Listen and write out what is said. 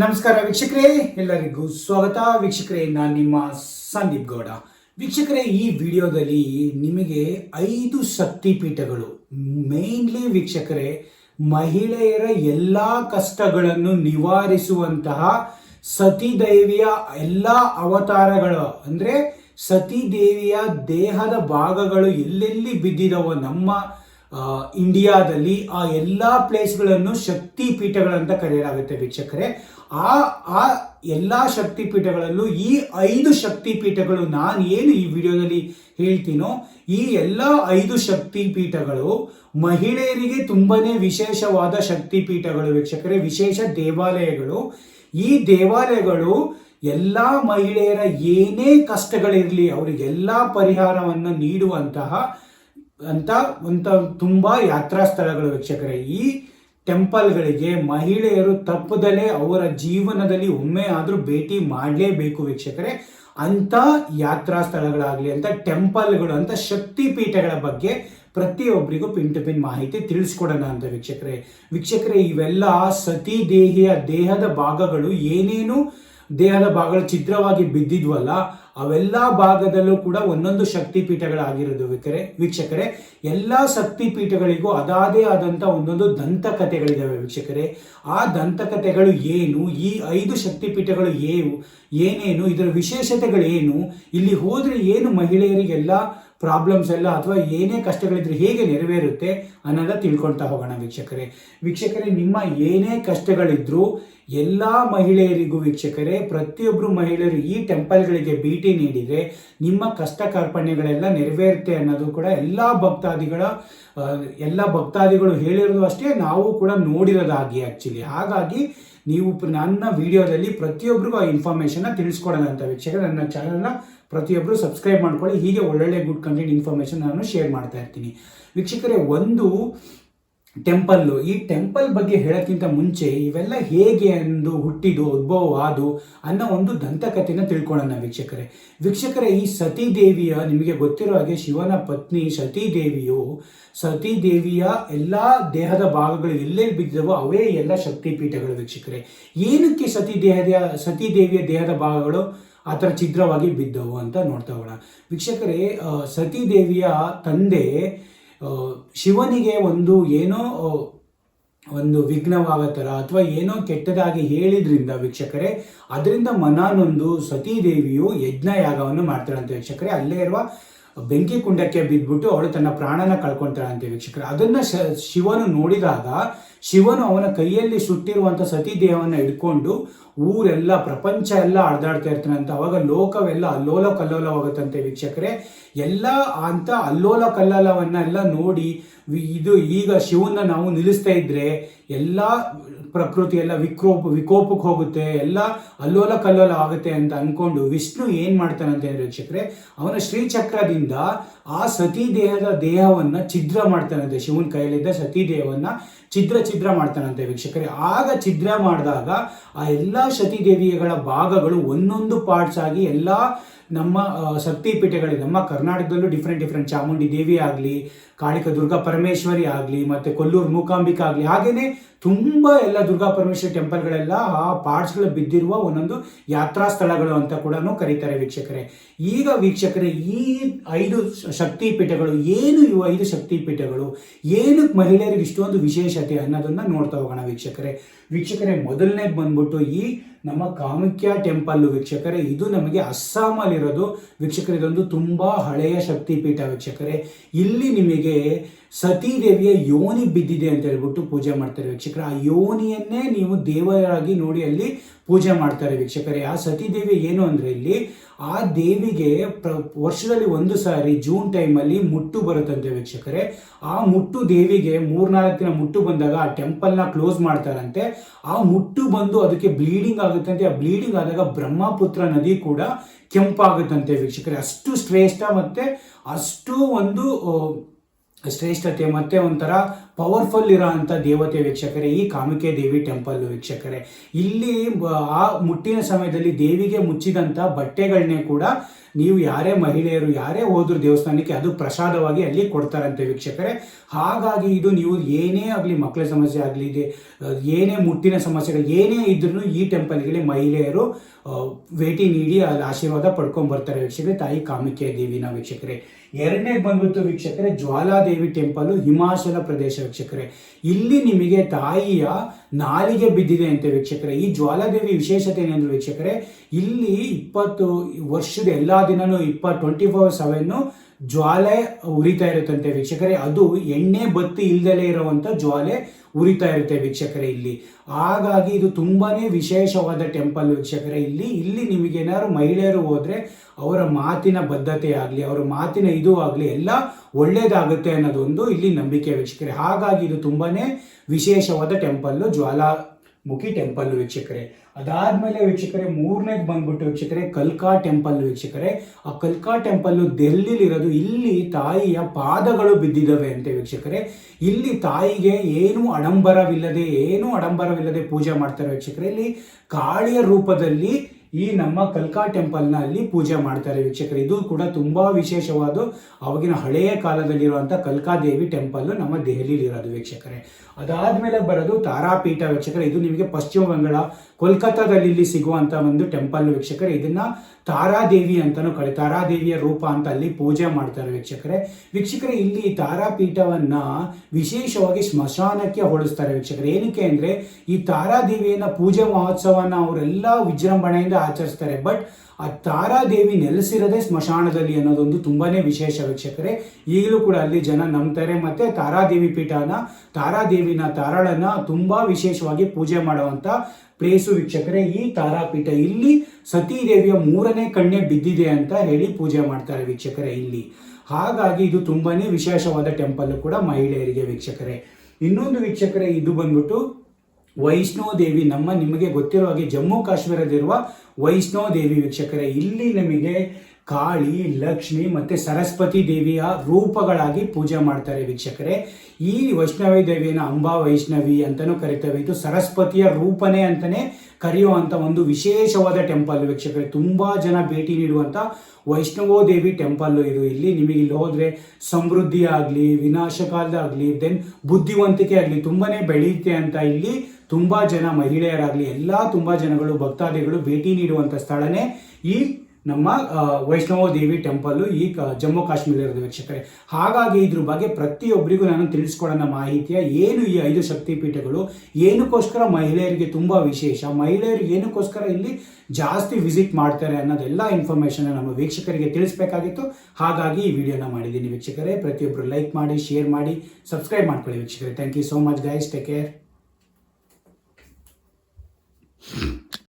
ನಮಸ್ಕಾರ ವೀಕ್ಷಕರೇ, ಎಲ್ಲರಿಗೂ ಸ್ವಾಗತ. ವೀಕ್ಷಕರೇ, ನಾನು ನಿಮ್ಮ ಸಂದೀಪ್ ಗೌಡ. ವೀಕ್ಷಕರೇ, ಈ ವಿಡಿಯೋದಲ್ಲಿ ನಿಮಗೆ ಐದು ಶಕ್ತಿಪೀಠಗಳು ಮೇನ್ಲಿ ವೀಕ್ಷಕರೇ, ಮಹಿಳೆಯರ ಎಲ್ಲ ಕಷ್ಟಗಳನ್ನು ನಿವಾರಿಸುವಂತಹ ಸತಿದೇವಿಯ ಎಲ್ಲ ಅವತಾರಗಳು. ಅಂದರೆ ಸತಿದೇವಿಯ ದೇಹದ ಭಾಗಗಳು ಎಲ್ಲೆಲ್ಲಿ ಬಿದ್ದಿದವೋ ನಮ್ಮ ಇಂಡಿಯಾದಲ್ಲಿ ಆ ಎಲ್ಲ ಪ್ಲೇಸ್ಗಳನ್ನು ಶಕ್ತಿ ಪೀಠಗಳಂತ ಕರೆಯಲಾಗುತ್ತೆ ವೀಕ್ಷಕರೆ. ಆ ಆ ಎಲ್ಲ ಶಕ್ತಿ ಪೀಠಗಳಲ್ಲೂ ಈ ಐದು ಶಕ್ತಿ ಪೀಠಗಳು ನಾನು ಏನು ಈ ವಿಡಿಯೋದಲ್ಲಿ ಹೇಳ್ತೀನೋ, ಈ ಎಲ್ಲ ಐದು ಶಕ್ತಿ ಪೀಠಗಳು ಮಹಿಳೆಯರಿಗೆ ತುಂಬಾ ವಿಶೇಷವಾದ ಶಕ್ತಿ ಪೀಠಗಳು ವೀಕ್ಷಕರೇ, ವಿಶೇಷ ದೇವಾಲಯಗಳು. ಈ ದೇವಾಲಯಗಳು ಎಲ್ಲ ಮಹಿಳೆಯರ ಏನೇ ಕಷ್ಟಗಳಿರಲಿ ಅವರಿಗೆಲ್ಲ ಪರಿಹಾರವನ್ನು ನೀಡುವಂತಹ ಅಂತ ಅಂತ ತುಂಬ ಯಾತ್ರಾ ಸ್ಥಳಗಳು ವೀಕ್ಷಕರೇ. ಈ ಟೆಂಪಲ್ಗಳಿಗೆ ಮಹಿಳೆಯರು ತಪ್ಪದಲ್ಲೇ ಅವರ ಜೀವನದಲ್ಲಿ ಒಮ್ಮೆ ಆದರೂ ಭೇಟಿ ಮಾಡಲೇಬೇಕು ವೀಕ್ಷಕರೇ. ಅಂಥ ಯಾತ್ರಾ ಸ್ಥಳಗಳಾಗಲಿ ಅಂತ ಟೆಂಪಲ್ಗಳು ಅಂತ ಶಕ್ತಿ ಪೀಠಗಳ ಬಗ್ಗೆ ಪ್ರತಿಯೊಬ್ಬರಿಗೂ ಪಿನ್ ಟು ಪಿನ್ ಮಾಹಿತಿ ತಿಳಿಸ್ಕೊಡೋಣ ಅಂತ ವೀಕ್ಷಕರೇ. ವೀಕ್ಷಕರೇ, ಇವೆಲ್ಲ ಸತಿ ದೇಹಿಯ ದೇಹದ ಭಾಗಗಳು ಏನೇನು ದೇಹದ ಭಾಗಗಳು ಚಿತ್ರವಾಗಿ ಬಿದ್ದಿದ್ವಲ್ಲ, ಅವೆಲ್ಲ ಭಾಗದಲ್ಲೂ ಕೂಡ ಒಂದೊಂದು ಶಕ್ತಿ ಪೀಠಗಳಾಗಿರೋದು ವೀಕರೆ, ವೀಕ್ಷಕರೇ. ಎಲ್ಲ ಶಕ್ತಿ ಪೀಠಗಳಿಗೂ ಅದಾದೇ ಆದಂಥ ಒಂದೊಂದು ದಂತಕಥೆಗಳಿದ್ದಾವೆ ವೀಕ್ಷಕರೇ. ಆ ದಂತಕಥೆಗಳು ಏನು? ಈ ಐದು ಶಕ್ತಿ ಪೀಠಗಳು ಏನು ಏನೇನು? ಇದರ ವಿಶೇಷತೆಗಳೇನು? ಇಲ್ಲಿ ಹೋದರೆ ಏನು ಮಹಿಳೆಯರಿಗೆಲ್ಲ ಪ್ರಾಬ್ಲಮ್ಸ್ ಎಲ್ಲ ಅಥವಾ ಏನೇ ಕಷ್ಟಗಳಿದ್ರೆ ಹೇಗೆ ನೆರವೇರುತ್ತೆ ಅನ್ನೋದ ತಿಳ್ಕೊಳ್ತಾ ಹೋಗೋಣ ವೀಕ್ಷಕರೇ. ವೀಕ್ಷಕರೇ, ನಿಮ್ಮ ಏನೇ ಕಷ್ಟಗಳಿದ್ರು ಎಲ್ಲ ಮಹಿಳೆಯರಿಗೂ ವೀಕ್ಷಕರೇ ಪ್ರತಿಯೊಬ್ಬರು ಮಹಿಳೆಯರು ಈ ಟೆಂಪಲ್ಗಳಿಗೆ ಭೇಟಿ ನೀಡಿದರೆ ನಿಮ್ಮ ಕಷ್ಟ ಕಾರ್ಪಣ್ಯಗಳೆಲ್ಲ ನೆರವೇರುತ್ತೆ ಅನ್ನೋದು ಕೂಡ ಎಲ್ಲ ಭಕ್ತಾದಿಗಳ ಎಲ್ಲ ಭಕ್ತಾದಿಗಳು ಹೇಳಿರೋದು ಅಷ್ಟೇ, ನಾವು ಕೂಡ ನೋಡಿರೋದಾಗಿ ಆ್ಯಕ್ಚುಲಿ ಹಾಗಾಗಿ ನೀವು ನನ್ನ ವಿಡಿಯೋದಲ್ಲಿ ಪ್ರತಿಯೊಬ್ಬರಿಗೂ ಆ ಇನ್ಫಾರ್ಮೇಷನ್ನ ತಿಳಿಸ್ಕೊಡೋಣ ಅಂತ ವೀಕ್ಷಕರೇ. ನನ್ನ ಚಾನಲ್ನ ಪ್ರತಿಯೊಬ್ಬರು ಸಬ್ಸ್ಕ್ರೈಬ್ ಮಾಡ್ಕೊಳ್ಳಿ. ಹೀಗೆ ಒಳ್ಳೊಳ್ಳೆ ಗುಡ್ ಕಂಟೆಂಟ್ ಇನ್ಫಾರ್ಮೇಷನ್ ನಾನು ಶೇರ್ ಮಾಡ್ತಾ ಇರ್ತೀನಿ. ವೀಕ್ಷಕರೇ, ಒಂದು ಟೆಂಪಲ್ಲು ಈ ಟೆಂಪಲ್ ಬಗ್ಗೆ ಹೇಳೋಕ್ಕಿಂತ ಮುಂಚೆ ಇವೆಲ್ಲ ಹೇಗೆ ಎಂದು ಹುಟ್ಟಿದು ಉದ್ಭವ ಆದು ಅನ್ನೋ ಒಂದು ದಂತಕಥೆನ ತಿಳ್ಕೊಳ್ಳೋಣ ವೀಕ್ಷಕರೇ. ವೀಕ್ಷಕರೇ, ಈ ಸತೀದೇವಿಯ ನಿಮಗೆ ಗೊತ್ತಿರೋ ಹಾಗೆ ಶಿವನ ಪತ್ನಿ ಸತೀದೇವಿಯು ಸತೀದೇವಿಯ ಎಲ್ಲ ದೇಹದ ಭಾಗಗಳು ಎಲ್ಲೆಲ್ಲಿ ಬಿದ್ದವೋ ಅವೇ ಎಲ್ಲ ಶಕ್ತಿಪೀಠಗಳು ವೀಕ್ಷಕರೇ. ಏನಕ್ಕೆ ಸತಿ ದೇಹದ, ಸತೀದೇವಿಯ ದೇಹದ ಭಾಗಗಳು? ಆ ಥರ ಛಿದ್ರವಾಗಿ ಬಿದ್ದವು ಅಂತ ನೋಡ್ತಾ ಹೋಗೋಣ. ವೀಕ್ಷಕರೇ ಸತೀದೇವಿಯ ತಂದೆ ಶಿವನಿಗೆ ಒಂದು ಏನೋ ಒಂದು ವಿಘ್ನವಾಗೋ ಥರ ಅಥವಾ ಏನೋ ಕೆಟ್ಟದಾಗಿ ಹೇಳಿದ್ರಿಂದ ವೀಕ್ಷಕರೇ, ಅದರಿಂದ ಮನಾನೊಂದು ಸತೀದೇವಿಯು ಯಜ್ಞ ಯಾಗವನ್ನು ಮಾಡ್ತಾಳಂತೆ ವೀಕ್ಷಕರೇ. ಅಲ್ಲೇ ಇರುವ ಬೆಂಕಿ ಕುಂಡಕ್ಕೆ ಬಿದ್ದುಬಿಟ್ಟು ಅವಳು ತನ್ನ ಪ್ರಾಣನ ಕಳ್ಕೊಂತಾಳಂತೆ ವೀಕ್ಷಕರೇ. ಅದನ್ನು ಶಿವನು ನೋಡಿದಾಗ ಶಿವನು ಅವನ ಕೈಯಲ್ಲಿ ಸುಟ್ಟಿರುವಂಥ ಸತಿ ದೇಹವನ್ನು ಹಿಡ್ಕೊಂಡು ಊರೆಲ್ಲ, ಪ್ರಪಂಚ ಎಲ್ಲ ಅಡ್ದಾಡ್ತಾ ಇರ್ತಾನಂತ ಅವಾಗ ಲೋಕವೆಲ್ಲ ಅಲ್ಲೋಲ ಕಲ್ಲೋಲವಾಗುತ್ತಂತೆ ವೀಕ್ಷಕರೇ. ಎಲ್ಲ ಅಂತ ಅಲ್ಲೋಲ ಕಲ್ಲೋಲವನ್ನೆಲ್ಲ ನೋಡಿ ಇದು ಈಗ ಶಿವನ ನಾವು ನಿಲ್ಲಿಸ್ತಾ ಇದ್ರೆ ಎಲ್ಲ ಪ್ರಕೃತಿ ಎಲ್ಲ ವಿಕೋಪ ವಿಕೋಪಕ್ಕೆ ಹೋಗುತ್ತೆ, ಎಲ್ಲ ಅಲ್ಲೋಲ ಕಲ್ಲೋಲ ಆಗುತ್ತೆ ಅಂತ ಅನ್ಕೊಂಡು ವಿಷ್ಣು ಏನು ಮಾಡ್ತಾನಂತೆ ವೀಕ್ಷಕರೇ, ಅವನ ಶ್ರೀಚಕ್ರದಿಂದ ಆ ಸತಿ ದೇಹದ ದೇಹವನ್ನ ಛಿದ್ರ ಮಾಡ್ತಾನಂತೆ ಶಿವನ ಕೈಯಲ್ಲಿದ್ದ ಸತೀ ದೇಹವನ್ನ ಛಿದ್ರ ಛಿದ್ರ ಮಾಡ್ತಾನಂತೆ ವೀಕ್ಷಕರೇ. ಆಗ ಛಿದ್ರ ಮಾಡಿದಾಗ ಆ ಎಲ್ಲ ಶತಿದೇವಿಯಗಳ ಭಾಗಗಳು ಒಂದೊಂದು ಪಾರ್ಟ್ಸ್ ಆಗಿ ಎಲ್ಲ ನಮ್ಮ ಶಕ್ತಿ ಪೀಠಗಳಿಗೆ ನಮ್ಮ ಕರ್ನಾಟಕದಲ್ಲೂ ಡಿಫ್ರೆಂಟ್ ಡಿಫ್ರೆಂಟ್ ಚಾಮುಂಡಿ ದೇವಿ ಆಗಲಿ ಕಾಳಿಕ ದುರ್ಗಾ ಪರಮೇಶ್ವರಿ ಆಗಲಿ, ಮತ್ತೆ ಕೊಲ್ಲೂರು ಮೂಕಾಂಬಿಕಾ ಆಗಲಿ, ಹಾಗೇನೆ ತುಂಬ ಎಲ್ಲ ದುರ್ಗಾ ಪರಮೇಶ್ವರಿ ಟೆಂಪಲ್ಗಳೆಲ್ಲ ಆ ಪಾರ್ಟ್ಸ್ಗಳು ಬಿದ್ದಿರುವ ಒಂದೊಂದು ಯಾತ್ರಾ ಸ್ಥಳಗಳು ಅಂತ ಕೂಡ ಕರೀತಾರೆ ವೀಕ್ಷಕರೇ. ಈಗ ವೀಕ್ಷಕರೇ, ಈ ಐದು ಶಕ್ತಿ ಶಕ್ತಿಪೀಠಗಳು, ಏನು ಇವು ಐದು ಶಕ್ತಿಪೀಠಗಳು, ಏನಕ್ಕೆ ಮಹಿಳೆಯರಿಗೆ ಇಷ್ಟೊಂದು ವಿಶೇಷತೆ ಅನ್ನೋದನ್ನ ನೋಡ್ತಾ ಹೋಗೋಣ ವೀಕ್ಷಕರೇ. ವೀಕ್ಷಕರೇ, ಮೊದಲನೇ ಬಂದ್ಬಿಟ್ಟು ಈ ನಮ್ಮ ಕಾಮುಖ್ಯ ಟೆಂಪಲ್ ವೀಕ್ಷಕರೇ, ಇದು ನಮಗೆ ಅಸ್ಸಾಮಲ್ಲಿರೋದು. ವೀಕ್ಷಕರೇ, ಇದೊಂದು ತುಂಬಾ ಹಳೆಯ ಶಕ್ತಿಪೀಠ ವೀಕ್ಷಕರೇ. ಇಲ್ಲಿ ನಿಮಗೆ ಸತೀದೇವಿಯ ಯೋನಿ ಬಿದ್ದಿದೆ ಅಂತ ಹೇಳ್ಬಿಟ್ಟು ಪೂಜೆ ಮಾಡ್ತಾರೆ ವೀಕ್ಷಕರ. ಆ ಯೋನಿಯನ್ನೇ ನೀವು ದೇವರಾಗಿ ನೋಡಿ ಅಲ್ಲಿ ಪೂಜೆ ಮಾಡ್ತಾರೆ ವೀಕ್ಷಕರೇ. ಆ ಸತೀದೇವಿ ಏನು ಅಂದರೆ ಇಲ್ಲಿ ಆ ದೇವಿಗೆ ಪ್ರ ವರ್ಷದಲ್ಲಿ ಒಂದು ಸಾರಿ ಜೂನ್ ಟೈಮಲ್ಲಿ ಮುಟ್ಟು ಬರುತ್ತಂತೆ ವೀಕ್ಷಕರೇ. ಆ ಮುಟ್ಟು ದೇವಿಗೆ ಮೂರ್ನಾಲ್ಕು ದಿನ ಮುಟ್ಟು ಬಂದಾಗ ಆ ಟೆಂಪಲ್ನ ಕ್ಲೋಸ್ ಮಾಡ್ತಾರಂತೆ. ಆ ಮುಟ್ಟು ಬಂದು ಅದಕ್ಕೆ ಬ್ಲೀಡಿಂಗ್ ಆಗುತ್ತಂತೆ. ಆ ಬ್ಲೀಡಿಂಗ್ ಆದಾಗ ಬ್ರಹ್ಮಪುತ್ರ ನದಿ ಕೂಡ ಕೆಂಪಾಗುತ್ತಂತೆ ವೀಕ್ಷಕರೇ. ಅಷ್ಟು ಶ್ರೇಷ್ಠ ಮತ್ತೆ ಅಷ್ಟು ಒಂದು ಶ್ರೇಷ್ಠತೆ ಮತ್ತೆ ಒಂಥರ ಪವರ್ಫುಲ್ ಇರೋ ಅಂಥ ದೇವತೆ ವೀಕ್ಷಕರೇ, ಈ ಕಾಮಿಕೆ ದೇವಿ ಟೆಂಪಲ್ ವೀಕ್ಷಕರೇ. ಇಲ್ಲಿ ಆ ಮುಟ್ಟಿನ ಸಮಯದಲ್ಲಿ ದೇವಿಗೆ ಮುಚ್ಚಿದಂಥ ಬಟ್ಟೆಗಳನ್ನೇ ಕೂಡ ನೀವು ಯಾರೇ ಮಹಿಳೆಯರು, ಯಾರೇ ಹೋದ್ರು ದೇವಸ್ಥಾನಕ್ಕೆ ಅದು ಪ್ರಸಾದವಾಗಿ ಅಲ್ಲಿ ಕೊಡ್ತಾರಂತೆ ವೀಕ್ಷಕರೇ. ಹಾಗಾಗಿ ಇದು ನೀವು ಏನೇ ಆಗಲಿ ಮಕ್ಕಳ ಸಮಸ್ಯೆ ಆಗಲಿ ಇದೆ ಏನೇ ಮುಟ್ಟಿನ ಸಮಸ್ಯೆಗಳು, ಏನೇ ಇದ್ರೂ ಈ ಟೆಂಪಲ್ಗಳಿಗೆ ಮಹಿಳೆಯರು ಭೇಟಿ ನೀಡಿ ಅಲ್ಲಿ ಆಶೀರ್ವಾದ ಪಡ್ಕೊಂಡ್ ಬರ್ತಾರೆ ವೀಕ್ಷಕರೇ. ತಾಯಿ ಕಾಮಿಕೆ ದೇವಿನ ವೀಕ್ಷಕರೇ. ಎರಡನೇ ಬಂದ್ಬಿಟ್ಟು ವೀಕ್ಷಕರೇ, ಜ್ವಾಲಾದೇವಿ ಟೆಂಪಲ್ ಹಿಮಾಚಲ ಪ್ರದೇಶ ವೀಕ್ಷಕರೇ. ಇಲ್ಲಿ ನಿಮಗೆ ತಾಯಿಯ ನಾಲಿಗೆ ಬಿದ್ದಿದೆ ಅಂತ ವೀಕ್ಷಕರೇ. ಈ ಜ್ವಾಲಾದೇವಿ ವಿಶೇಷತೆ ಏನಂದ್ರೆ ವೀಕ್ಷಕರೇ, ಇಲ್ಲಿ ಇಪ್ಪತ್ತು ವರ್ಷದ ಎಲ್ಲಾ ದಿನನೂ ಇಪ್ಪ ಟ್ವೆಂಟಿ ಫೋರ್ ಸೆವೆನ್ನು ಜ್ವಾಲೆ ಉರಿತಾ ಇರುತ್ತಂತೆ ವೀಕ್ಷಕರೇ. ಅದು ಎಣ್ಣೆ ಬತ್ತಿ ಇಲ್ದಲೇ ಇರುವಂತ ಜ್ವಾಲೆ ಉರಿತಾ ಇರುತ್ತೆ ವೀಕ್ಷಕರೇ ಇಲ್ಲಿ. ಹಾಗಾಗಿ ಇದು ತುಂಬಾನೇ ವಿಶೇಷವಾದ ಟೆಂಪಲ್ ವೀಕ್ಷಕರೇ ಇಲ್ಲಿ. ಇಲ್ಲಿ ನಿಮಗೆ ಏನಾದ್ರು ಮಹಿಳೆಯರು ಹೋದರೆ ಅವರ ಮಾತಿನ ಬದ್ಧತೆ ಆಗಲಿ, ಅವರ ಮಾತಿನ ಇದು ಆಗಲಿ ಎಲ್ಲ ಒಳ್ಳೇದಾಗುತ್ತೆ ಅನ್ನೋದೊಂದು ಇಲ್ಲಿ ನಂಬಿಕೆ ವೀಕ್ಷಕರೇ. ಹಾಗಾಗಿ ಇದು ತುಂಬಾನೇ ವಿಶೇಷವಾದ ಟೆಂಪಲ್ ಜ್ವಾಲಾಮುಖಿ ಟೆಂಪಲ್ ವೀಕ್ಷಕರೇ. ಅದಾದ್ಮೇಲೆ ವೀಕ್ಷಕರೇ, ಮೂರನೇದು ಬಂದ್ಬಿಟ್ಟು ವೀಕ್ಷಕರೇ, ಕಲ್ಕಾ ಟೆಂಪಲ್ ವೀಕ್ಷಕರೇ. ಆ ಕಲ್ಕಾ ಟೆಂಪಲ್ ದೆಹಲಿಲಿ ಇರೋದು ಇಲ್ಲಿ ತಾಯಿಯ ಪಾದಗಳು ಬಿದ್ದಿದ್ದಾವೆ ಅಂತ ವೀಕ್ಷಕರೇ. ಇಲ್ಲಿ ತಾಯಿಗೆ ಏನು ಅಡಂಬರವಿಲ್ಲದೆ ಏನು ಅಡಂಬರವಿಲ್ಲದೆ ಪೂಜೆ ಮಾಡ್ತಾರೆ ವೀಕ್ಷಕರೇ. ಇಲ್ಲಿ ಕಾಳಿಯ ರೂಪದಲ್ಲಿ ಈ ನಮ್ಮ ಕಲ್ಕಾ ಟೆಂಪಲ್ನ ಅಲ್ಲಿ ಪೂಜೆ ಮಾಡ್ತಾರೆ ವೀಕ್ಷಕರು. ಇದು ಕೂಡ ತುಂಬಾ ವಿಶೇಷವಾದ ಅವಾಗಿನ ಹಳೆಯ ಕಾಲದಲ್ಲಿರುವಂಥ ಕಲ್ಕಾದೇವಿ ಟೆಂಪಲ್ ನಮ್ಮ ದೆಹಲಿಯಲ್ಲಿರೋದು ವೀಕ್ಷಕರೇ. ಅದಾದ್ಮೇಲೆ ಬರೋದು ತಾರಾಪೀಠ ವೀಕ್ಷಕರೇ. ಇದು ನಿಮಗೆ ಪಶ್ಚಿಮ ಬಂಗಾಳ ಕೋಲ್ಕತ್ತಾದಲ್ಲಿ ಇಲ್ಲಿ ಸಿಗುವಂತ ಒಂದು ಟೆಂಪಲ್ ವೀಕ್ಷಕರೇ, ಇದನ್ನ ತಾರಾದೇವಿ ಅಂತಾನು ಕರೆ ತಾರಾದೇವಿಯ ರೂಪ ಅಂತ ಅಲ್ಲಿ ಪೂಜೆ ಮಾಡ್ತಾರೆ ವೀಕ್ಷಕರೇ. ವೀಕ್ಷಕರೇ, ಇಲ್ಲಿ ತಾರಾಪೀಠವನ್ನ ವಿಶೇಷವಾಗಿ ಸ್ಮಶಾನಕ್ಕೆ ಹೋಲಿಸ್ತಾರೆ ವೀಕ್ಷಕರೇ. ಏನಕ್ಕೆ ಅಂದ್ರೆ, ಈ ತಾರಾದೇವಿಯನ್ನ ಪೂಜೆ ಮಹೋತ್ಸವನ ಅವರೆಲ್ಲ ವಿಜೃಂಭಣೆಯಿಂದ ಆಚರಿಸ್ತಾರೆ. ಬಟ್, ಆ ತಾರಾದೇವಿ ನೆಲೆಸಿರೋದೇ ಸ್ಮಶಾನದಲ್ಲಿ ಅನ್ನೋದೊಂದು ತುಂಬಾನೇ ವಿಶೇಷ ವೀಕ್ಷಕರೇ. ಈಗಲೂ ಕೂಡ ಅಲ್ಲಿ ಜನ ನಂಬ್ತಾರೆ. ಮತ್ತೆ ತಾರಾದೇವಿ ಪೀಠನ, ತಾರಾದೇವಿನ ತಾರಾಳನ್ನ ತುಂಬಾ ವಿಶೇಷವಾಗಿ ಪೂಜೆ ಮಾಡುವಂತ ಪ್ಲೇಸು ವೀಕ್ಷಕರೇ, ಈ ತಾರಾಪೀಠ ಇಲ್ಲಿ ಸತೀದೇವಿಯ ಮೂರನೇ ಕಣ್ಣೆ ಬಿದ್ದಿದೆ ಅಂತ ಹೇಳಿ ಪೂಜೆ ಮಾಡ್ತಾರೆ ವೀಕ್ಷಕರೇ ಇಲ್ಲಿ. ಹಾಗಾಗಿ ಇದು ತುಂಬಾನೇ ವಿಶೇಷವಾದ ಟೆಂಪಲ್ ಕೂಡ ಮಹಿಳೆಯರಿಗೆ ವೀಕ್ಷಕರೇ. ಇನ್ನೊಂದು ವೀಕ್ಷಕರೇ, ಇದು ಬಂದ್ಬಿಟ್ಟು ವೈಷ್ಣೋ ದೇವಿ ನಮ್ಮ ನಿಮಗೆ ಗೊತ್ತಿರೋ ಹಾಗೆ ಜಮ್ಮು ಕಾಶ್ಮೀರದಲ್ಲಿರುವ ವೈಷ್ಣೋ ದೇವಿ ವೀಕ್ಷಕರೇ, ಇಲ್ಲಿ ನಮಗೆ ಕಾಳಿ, ಲಕ್ಷ್ಮಿ ಮತ್ತೆ ಸರಸ್ವತಿ ದೇವಿಯ ರೂಪಗಳಾಗಿ ಪೂಜೆ ಮಾಡ್ತಾರೆ ವೀಕ್ಷಕರೇ. ಈ ವೈಷ್ಣವಿ ದೇವಿಯನ್ನು ಅಂಬಾ ವೈಷ್ಣವಿ ಅಂತಲೂ ಕರಿತೇವೆ. ಇದು ಸರಸ್ವತಿಯ ರೂಪನೇ ಅಂತಾನೆ ಕರೆಯುವಂತ ಒಂದು ವಿಶೇಷವಾದ ಟೆಂಪಲ್ ವೀಕ್ಷಕರೇ. ತುಂಬಾ ಜನ ಭೇಟಿ ನೀಡುವಂತ ವೈಷ್ಣವೋ ದೇವಿ ಟೆಂಪಲ್ ಇದು. ಇಲ್ಲಿ ನಿಮಗೆ ಇಲ್ಲಿ ಹೋದ್ರೆ ಸಮೃದ್ಧಿ ಆಗಲಿ ವಿನಾಶಕಾಲದಾಗಲಿ ದೆನ್ ಬುದ್ಧಿವಂತಿಕೆ ಆಗಲಿ, ತುಂಬಾನೇ ಬೆಳೆಯುತ್ತೆ ಅಂತ ಇಲ್ಲಿ ತುಂಬಾ ಜನ ಮಹಿಳೆಯರಾಗಲಿ, ಎಲ್ಲ ತುಂಬಾ ಜನಗಳು, ಭಕ್ತಾದಿಗಳು ಭೇಟಿ ನೀಡುವಂತ ಸ್ಥಳನೇ ಈ ನಮ್ಮ ವೈಷ್ಣವ ದೇವಿ ಟೆಂಪಲ್ ಈ ಜಮ್ಮು ಕಾಶ್ಮೀರದ ವೀಕ್ಷಕರೇ. ಹಾಗಾಗಿ ಇದ್ರ ಬಗ್ಗೆ ಪ್ರತಿಯೊಬ್ಬರಿಗೂ ನಾನು ತಿಳಿಸ್ಕೊಡೋಣ ಮಾಹಿತಿಯ ಏನು ಈ ಐದು ಶಕ್ತಿಪೀಠಗಳು, ಏನಕ್ಕೋಸ್ಕರ ಮಹಿಳೆಯರಿಗೆ ತುಂಬ ವಿಶೇಷ, ಮಹಿಳೆಯರು ಏನಕ್ಕೋಸ್ಕರ ಇಲ್ಲಿ ಜಾಸ್ತಿ ವಿಸಿಟ್ ಮಾಡ್ತಾರೆ ಅನ್ನೋದೆಲ್ಲ ಇನ್ಫಾರ್ಮೇಶನ್ ನಮ್ಮ ವೀಕ್ಷಕರಿಗೆ ತಿಳಿಸ್ಬೇಕಾಗಿತ್ತು. ಹಾಗಾಗಿ ಈ ವಿಡಿಯೋನ ಮಾಡಿದ್ದೀನಿ ವೀಕ್ಷಕರೇ. ಪ್ರತಿಯೊಬ್ಬರು ಲೈಕ್ ಮಾಡಿ, ಶೇರ್ ಮಾಡಿ, ಸಬ್ಸ್ಕ್ರೈಬ್ ಮಾಡ್ಕೊಳ್ಳಿ ವೀಕ್ಷಕರೇ. Thank you so much guys take care Mm-hmm.